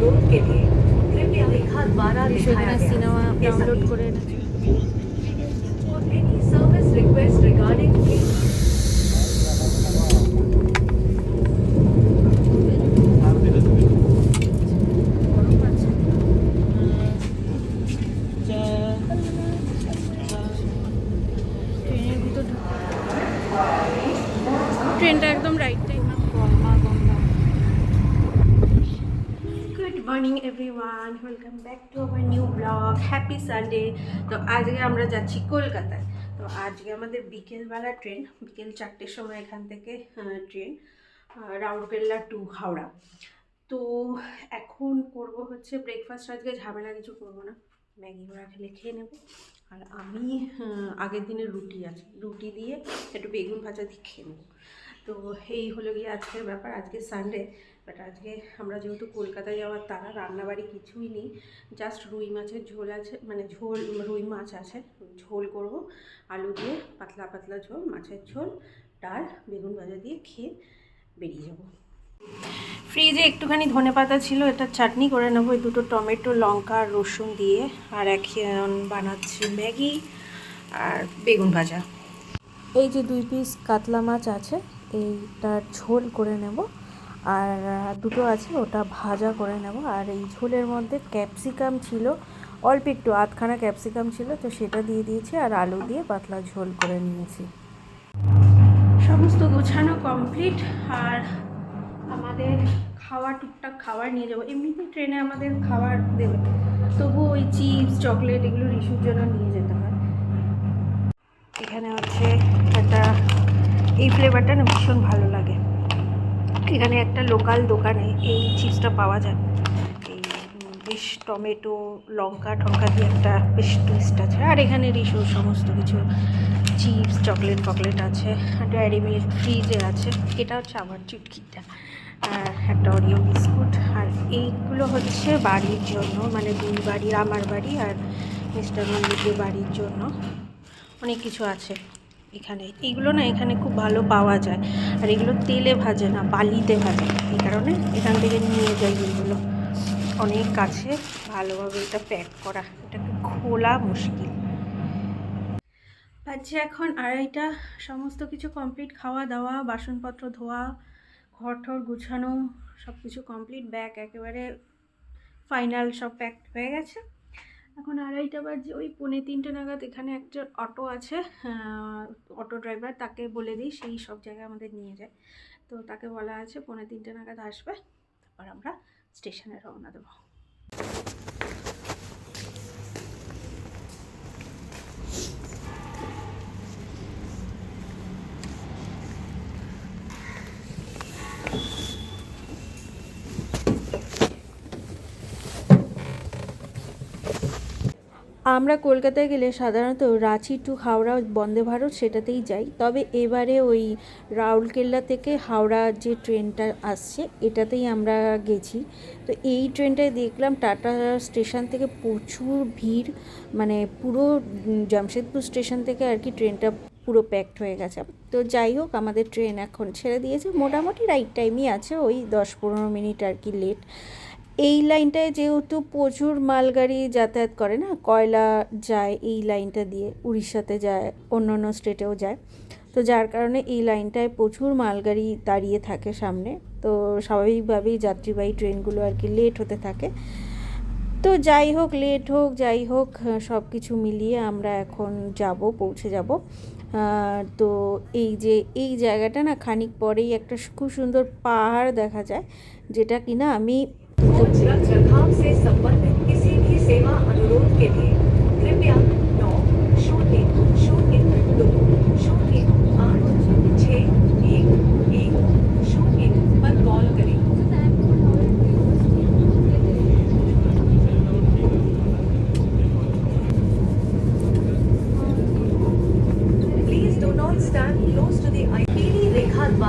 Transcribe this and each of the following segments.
Load के लिए कृपया एक हाथ बारह दिखाया गया सिनेमा डाउनलोड করে everyone welcome back to our new blog happy Sunday তো আজকে আমরা যাচ্ছি কলকাতায়। তো আজকে আমাদের বিকেলবেলা ট্রেন, বিকেল চারটের সময় এখান থেকে ট্রেন রাউরকেল্লা টু হাওড়া। তো এখন করব হচ্ছে ব্রেকফাস্ট আজকে ঝামেলা কিছু করব না। ম্যাগি ওরা খেলে খেয়ে নেব। আর আমি আগের দিনের রুটি আছে। রুটি দিয়ে একটু বেগুন ভাজা দিয়ে খেয়ে নেব। তো এই হলো গিয়ে আজকের ব্যাপার, আজকে সানডে বাট আজকে আমরা যেহেতু কলকাতায় যাওয়ার তারা রান্নাবাড়ি কিছুই নেই জাস্ট রুই মাছের ঝোল আছে মানে ঝোল, রুই মাছ আছে, ঝোল করব, আলু দিয়ে পাতলা পাতলা ঝোল, মাছের ঝোল, ডাল, বেগুন ভাজা দিয়ে খেয়ে বেরিয়ে যাব। ফ্রিজে একটুখানি ধনে পাতা ছিল এটা চাটনি করে নেব দুটো টমেটো, লঙ্কা, রসুন দিয়ে, আর এখন বানাচ্ছি ম্যাগি আর বেগুন ভাজা। এই যে দুই পিস কাতলা মাছ আছে এইটার ঝোল করে নেব। আর দুটো আছে, ওটা ভাজা করে নেব। আর এই ঝোলের মধ্যে ক্যাপসিকাম ছিল, অল্প একটু, আধখানা ক্যাপসিকাম ছিল, তো সেটা দিয়ে দিয়েছি আর আলু দিয়ে পাতলা ঝোল করে নিয়েছি। সমস্ত গোছানো কমপ্লিট, আর আমাদের খাওয়া টুকটাক খাবার নিয়ে যাব। এমনিতে ট্রেনে আমাদের খাবার দেবে। তবু ওই চিপস, চকলেট এগুলো ইস্যুর জন্য নিয়ে যেতে হয়। এখানে হচ্ছে একটা এই ফ্লেভারটা না ভীষণ ভালো লাগে। এখানে একটা লোকাল দোকানে এই চিপসটা পাওয়া যায়। এই বেশ টমেটো, লঙ্কা টঙ্কা দিয়ে একটা বেশ টেস্ট আছে। আর এখানে রিসোর সমস্ত কিছু চিপস চকলেট ফকলেট আছে ডেয়ারি মিল্ক ফ্রিজে আছে। এটা হচ্ছে আমার চুটকিটা। একটা অরিও বিস্কুট আর এইগুলো হচ্ছে বাড়ির জন্য মানে দুই বাড়ির আমার বাড়ি আর মিস্টার মল্লিকের বাড়ির জন্য। অনেক কিছু আছে। এখানে। এইগুলো না এখানে খুব ভালো পাওয়া যায়। আর এগুলো তেলে ভাজে না, বালিতে ভাজে। এই কারণে এখান থেকে নিয়ে যাই এগুলো। অনেক কাছে ভালোভাবে এটা প্যাক করা। এটাকে খোলা মুশকিল। বাজছে এখন আড়াইটা। সমস্ত কিছু কমপ্লিট খাওয়া দাওয়া বাসনপত্র ধোয়া ঘর ঠর গুছানো সব কিছু কমপ্লিট ব্যাগ একেবারে ফাইনাল সব প্যাক হয়ে গেছে। এখন আড়াইটা বাজে, ওই পৌনে তিনটে নাগাদ এখানে একটা অটো আছে অটো ড্রাইভার, তাকে বলে দিই, সেই সব জায়গায় আমাদের নিয়ে যায়। তো তাকে বলা আছে, পৌনে তিনটে নাগাদ আসবে, তারপর আমরা স্টেশনে রওনা দেবো। আমরা কলকাতায় গেলে সাধারণত রাঁচি টু হাওড়া, বন্দে ভারত সেটাতেই যাই। তবে এবারে ওই রাউরকেল্লা থেকে হাওড়া যে ট্রেনটা আসছে, এটাতেই আমরা গেছি। তো এই ট্রেনটায় দেখলাম টাটা স্টেশন থেকে প্রচুর ভিড় মানে পুরো জামশেদপুর স্টেশন থেকে আর কি ট্রেনটা পুরো প্যাকড হয়ে গেছে। তো যাই হোক, আমাদের ট্রেন এখন ছেড়ে দিয়েছে। মোটামুটি রাইট টাইমই আছে, ওই দশ পনেরো মিনিট আর কি লেট। এই লাইনটায় যেহেতু প্রচুর মালগাড়ি যাতায়াত করে না, কয়লা যায় এই লাইনটা দিয়ে, উড়িষ্যাতে যায় অন্য অন্য স্টেটেও যায়, তো যার কারণে এই লাইনটায় প্রচুর মালগাড়ি দাঁড়িয়ে থাকে সামনে, তো স্বাভাবিকভাবেই যাত্রীবাহী ট্রেনগুলো আর কি লেট হতে থাকে। তো যাই হোক লেট হোক, যাই হোক, সব কিছু মিলিয়ে আমরা এখন যাব, পৌঁছে যাব। তো এই যে, এই জায়গাটা না খানিক পরেই একটা খুব সুন্দর পাহাড় দেখা যায়, যেটা কিনা আমি रख रखाव संबंधित किसी भी सेवा अनुरोध के लिए कृपया नौ शून्य दो शून्य आठ एक एक शून्य पर कॉल करें Please do not stand close to the पीली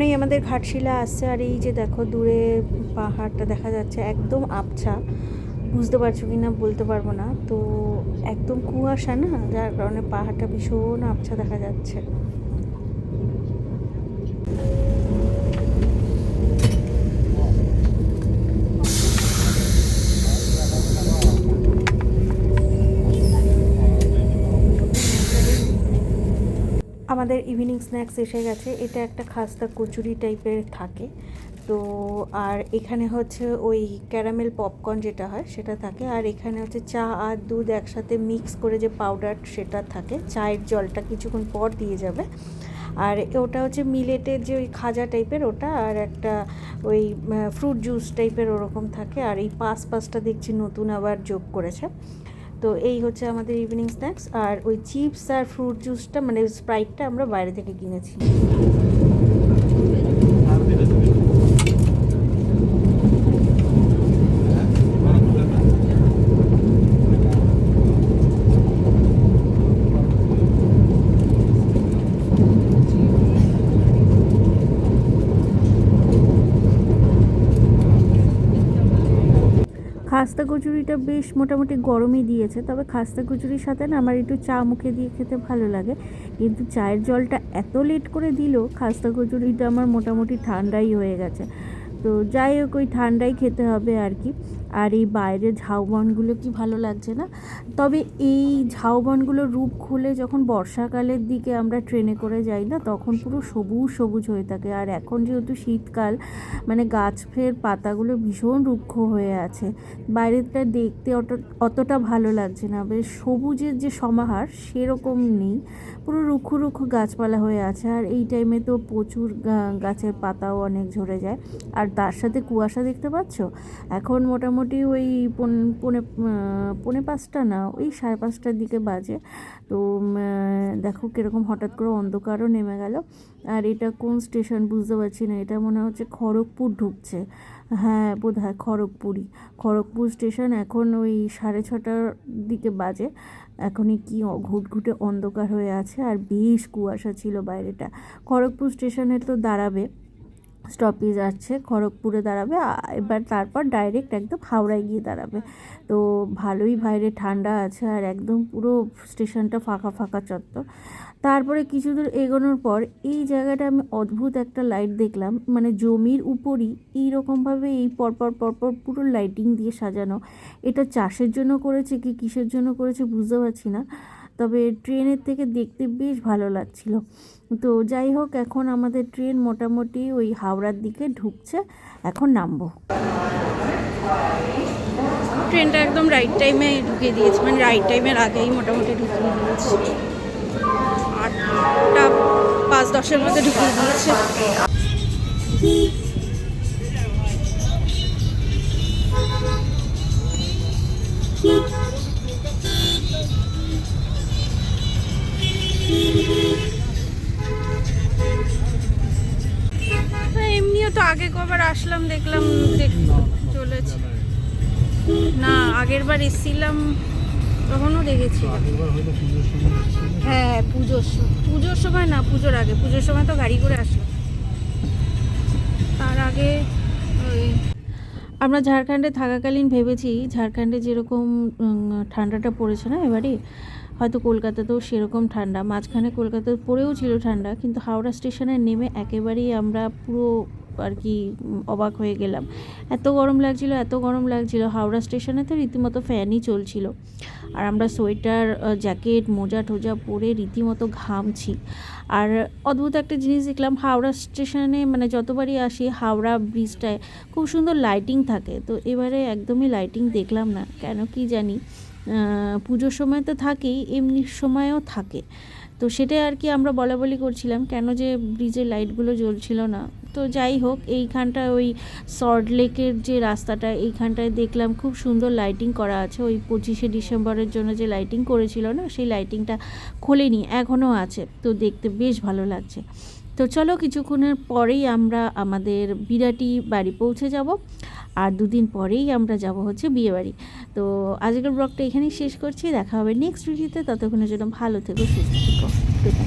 সামনেই আমাদের ঘাটশিলা আসছে আর এই যে দেখো দূরে পাহাড়টা দেখা যাচ্ছে, একদম আবছা। বুঝতে পারছ কি না বলতে পারব না। তো একদম কুয়াশা না, যার কারণে পাহাড়টা ভীষণ আবছা দেখা যাচ্ছে। আমাদের ইভিনিং স্ন্যাক্স এসে গেছে। এটা একটা খাস্তা কচুরি টাইপের থাকে। তো আর এখানে হচ্ছে ওই ক্যারামেল পপকর্ন যেটা হয়, সেটা থাকে। আর এখানে হচ্ছে চা আর দুধ একসাথে মিক্স করে যে পাউডার সেটা থাকে, চায়ের জলটা কিছুক্ষণ পর দিয়ে যাবে। আর ওটা হচ্ছে মিলেটের যে ওই খাজা টাইপের ওটা, আর একটা ওই ফ্রুট জুস টাইপের ওরকম থাকে। আর এই পাস পাসটা দেখছি নতুন আবার যোগ করেছে। তো এই হচ্ছে আমাদের ইভিনিং স্ন্যাক্স আর ওই চিপস আর ফ্রুট জুসটা মানে স্প্রাইটটা আমরা বাইরে থেকে কিনেছি। খাস্তা কচুরিটা বেশ মোটামুটি গরমই দিয়েছে, তবে খাস্তা কচুরির সাথে না আমার একটু চা মুখে দিয়ে খেতে ভালো লাগে। কিন্তু চায়ের জলটা এত লেট করে দিল, খাস্তা কচুরিটা আমার মোটামুটি ঠান্ডাই হয়ে গেছে। তো যাই হোক, ওই ঠান্ডাই খেতে হবে আর কি। আর এই বাইরের ঝাউবনগুলো কি ভালো লাগছে না? তবে এই ঝাউবনগুলো রূপ খুলে যখন বর্ষাকালের দিকে আমরা ট্রেনে করে যাই না, তখন পুরো সবুজ সবুজ হয়ে থাকে। আর এখন যেহেতু শীতকাল মানে গাছ ফের পাতাগুলো ভীষণ রুক্ষ হয়ে আছে। বাইরেটা দেখতে অত, অতটা ভালো লাগছে না। বেশ সবুজের যে সমাহার সেরকম নেই। পুরো রুক্ষ রুক্ষ গাছপালা হয়ে আছে। আর এই টাইমে তো প্রচুর গাছের পাতাও অনেক ঝরে যায়। আর তার সাথে কুয়াশা দেখতে পাচ্ছ? এখন মোটামুটি ওই পন- পৌনে পাঁচটা না, ওই সাড়ে পাঁচটার দিকে বাজে। তো দেখো কীরকম হঠাৎ করে অন্ধকারও নেমে গেল। আর এটা কোন স্টেশন বুঝতে পারছি না, এটা মনে হচ্ছে খড়গপুর ঢুকছে। হ্যাঁ বোধ হয় খড়গপুরই। খড়গপুর স্টেশন এখন ওই সাড়ে ছটার দিকে বাজে। এখনই কি ঘুটঘুটে অন্ধকার হয়ে আছে, আর বেশ কুয়াশা ছিল বাইরেটা। খড়গপুর স্টেশনে তো দাঁড়াবে। স্টপেজ আছে, খড়গপুরে দাঁড়াবে। এবার তারপর ডাইরেক্ট একদম হাওড়ায় গিয়ে দাঁড়াবে। তো ভালোই বাইরে ঠান্ডা আছে আর একদম পুরো স্টেশনটা ফাঁকা ফাঁকা চত্বর। তারপরে কিছু দূর এগোনোর পর এই জায়গাটা আমি অদ্ভুত একটা লাইট দেখলাম। মানে জমির উপরই এইরকমভাবে এই পরপর পরপর পুরো লাইটিং দিয়ে সাজানো। এটা চাষের জন্য করেছে কি কিসের জন্য করেছে বুঝতে পারছি না। তবে ট্রেনের থেকে দেখতে বেশ ভালো লাগছিল। তো যাই হোক, এখন আমাদের ট্রেন মোটামুটি ওই হাওড়ার দিকে ঢুকছে। এখন নামবো। ট্রেনটা একদম রাইট টাইমে ঢুকিয়ে দিয়েছে। মানে রাইট টাইমের আগেই মোটামুটি ঢুকিয়ে দিয়েছে। আটটা পাঁচ দশের মধ্যে ঢুকিয়ে দিয়েছে। আগে কবার আসলাম দেখলাম দেখ চলেছে। না আগের বার এসেছিলাম তখনও দেখেছিলাম হ্যাঁ পুজোর সময় পুজোর সময় না পুজোর আগে। পুজোর সময় তো গাড়ি করে আসলাম। তার আগে ওই আমরা ঝাড়খণ্ডে থাকাকালীন ভেবেছি ঝাড়খণ্ডে যেরকম ঠান্ডাটা পড়েছে না এবারে হয়তো কলকাতাতেও সেরকম ঠান্ডা। মাঝখানে কলকাতায় পড়েও ছিল ঠান্ডা কিন্তু হাওড়া স্টেশনে নেমে একেবারেই আমরা পুরো আর কি অবাক হয়ে গেলাম। এত গরম লাগছিল, এত গরম লাগছিল। হাওড়া স্টেশনে তো রীতিমতো ফ্যানই চলছিল। আর আমরা সোয়েটার জ্যাকেট, মোজা টোজা পরে রীতিমতো ঘামছি। আর অদ্ভুত একটা জিনিস দেখলাম, হাওড়া স্টেশনে মানে যতবারই আসি, হাওড়া ব্রিজটায় খুব সুন্দর লাইটিং থাকে। তো এবারে একদমই লাইটিং দেখলাম না, কেন কি জানি? পুজোর সময় তো থাকেই, এমনি সময়ও থাকে। তো সেটাই আর কি আমরা বলা বলি করছিলাম, কেন যে ব্রিজের লাইটগুলো জ্বলছিল না। তো যাই হোক, এইখানটা ওই সল্ট লেকের যে রাস্তাটা, এইখানটায় দেখলাম খুব সুন্দর লাইটিং করা আছে। ওই পঁচিশে ডিসেম্বরের জন্য যে লাইটিং করেছিল না, সেই লাইটিংটা খোলেনি, এখনও আছে। তো দেখতে বেশ ভালো লাগছে। তো চলো কিছুক্ষণের পরেই আমরা আমাদের বিরাটি বাড়ি পৌঁছে যাব। আর দুদিন পরেই আমরা যাব হচ্ছে বিয়ে বাড়ি। তো আজকের ব্লগটা এখানেই শেষ করছি। দেখা হবে নেক্সট ভিডিওতে ততক্ষণের জন্য ভালো থেকো, সুস্থ থেকো।